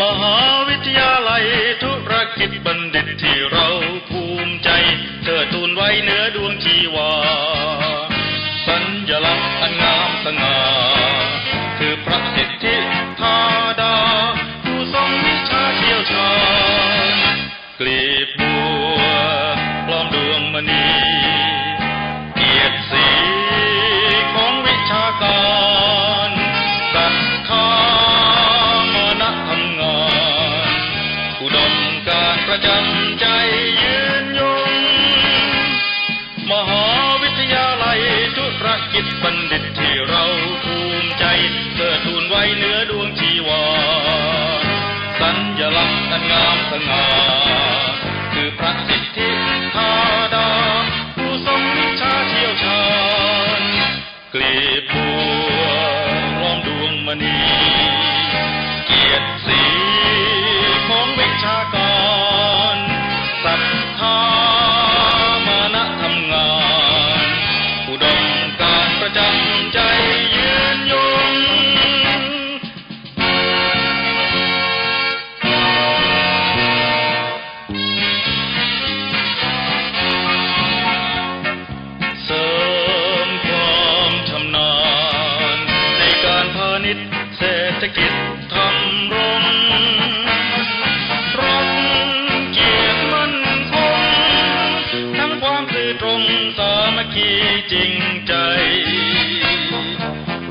มหาวิทยาลัยธุรกิจบัณฑิตที่เราภูมิใจเชิดทูนไว้เนื้อดวงชีวา สัญลักษณ์อันงามสง่าคือพระสิทธิธาดา ผู้ทรงวิชาเชี่ยวชาญกลีบบัวปลอมดวงมณี ยืนยง มหาวิทยาลัยธุรกิจบัณฑิตที่เราภูมิใจเกิดทูนไว้เนื้อดวงชีวา สัญลักษณ์อันงามสง่าคือพระสิทธิธาดา ผู้ทรงวิชาเชี่ยวชาญกลีบบัวล้อมดวงมณีิดเศรษฐกิจทำรงรักเกียรติมั่นคง ทั้งความซื่อตรงสามัคคีจริงใจ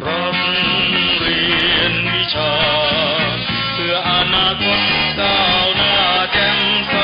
รับเรียนวิชา เพื่ออนาคตก้าวหน้าแจ่มใส